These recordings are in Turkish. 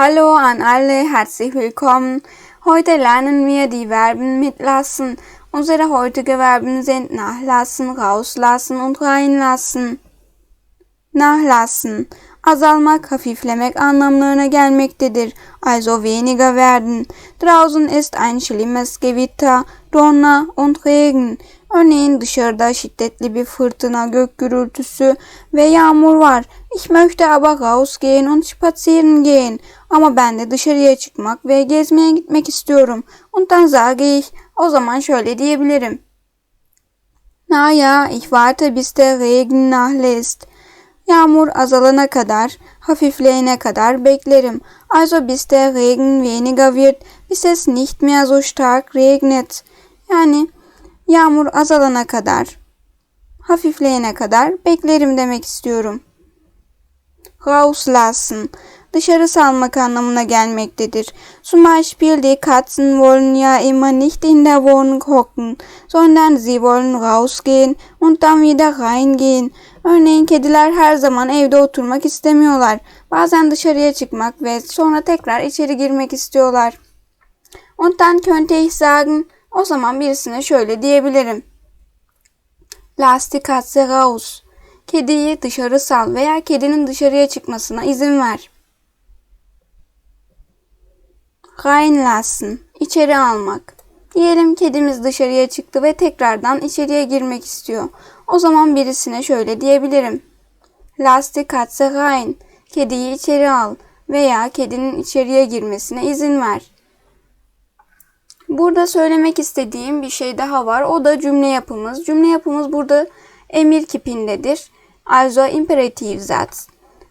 Hallo an alle, herzlich willkommen. Heute lernen wir die Verben mit lassen. Unsere heutige Verben sind nachlassen, rauslassen und reinlassen. Nachlassen, azalmak, hafiflemek anlamlarına gelmektedir. Also weniger werden. Draußen ist ein schlimmes Gewitter, Donner und Regen. Örneğin dışarıda şiddetli bir fırtına, gök gürültüsü ve yağmur var. Ich möchte aber rausgehen und spazieren gehen. Ama ben de dışarıya çıkmak ve gezmeye gitmek istiyorum. Und dann sage ich, o zaman şöyle diyebilirim. Na ja, ich warte bis der Regen nachlässt. Yağmur azalana kadar, hafifleyene kadar beklerim. Also bis der Regen weniger wird, bis es nicht mehr so stark regnet. Yani yağmur azalana kadar, hafifleyene kadar beklerim demek istiyorum. Rauslassen dışarı salmak anlamına gelmektedir. Zum Beispiel die Katzen wollen ja immer nicht in der Wohnung hocken, sondern sie wollen rausgehen und dann wieder reingehen. Örneğin kediler her zaman evde oturmak istemiyorlar. Bazen dışarıya çıkmak ve sonra tekrar içeri girmek istiyorlar. Und dann könnte ich sagen, o zaman birisine şöyle diyebilirim. Lass die Katze raus. Kediyi dışarı sal veya kedinin dışarıya çıkmasına izin ver. Reinlassen. içeri almak. Diyelim kedimiz dışarıya çıktı ve tekrardan içeriye girmek istiyor. O zaman birisine şöyle diyebilirim. Lass die rein. Kediyi içeri al veya kedinin içeriye girmesine izin ver. Burada söylemek istediğim bir şey daha var. O da cümle yapımız. Cümle yapımız burada emir kipindedir. Also Imperativsatz.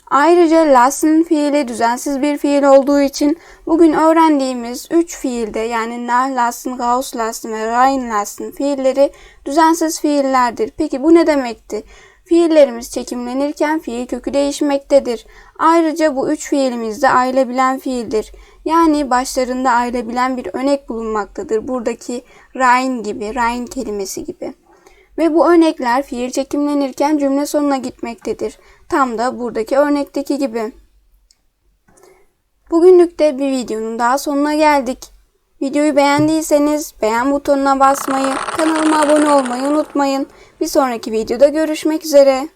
Ayrıca lassen fiili düzensiz bir fiil olduğu için bugün öğrendiğimiz 3 fiilde yani nachlassen, rauslassen ve reinlassen fiilleri düzensiz fiillerdir. Peki bu ne demekti? Fiillerimiz çekimlenirken fiil kökü değişmektedir. Ayrıca bu üç fiilimiz de ayrılabilen fiildir. Yani başlarında ayrılabilen bir örnek bulunmaktadır. Buradaki rein gibi, rein kelimesi gibi. Ve bu örnekler fiil çekimlenirken cümle sonuna gitmektedir. Tam da buradaki örnekteki gibi. Bugünlük de bir videonun daha sonuna geldik. Videoyu beğendiyseniz beğen butonuna basmayı, kanalıma abone olmayı unutmayın. Bir sonraki videoda görüşmek üzere.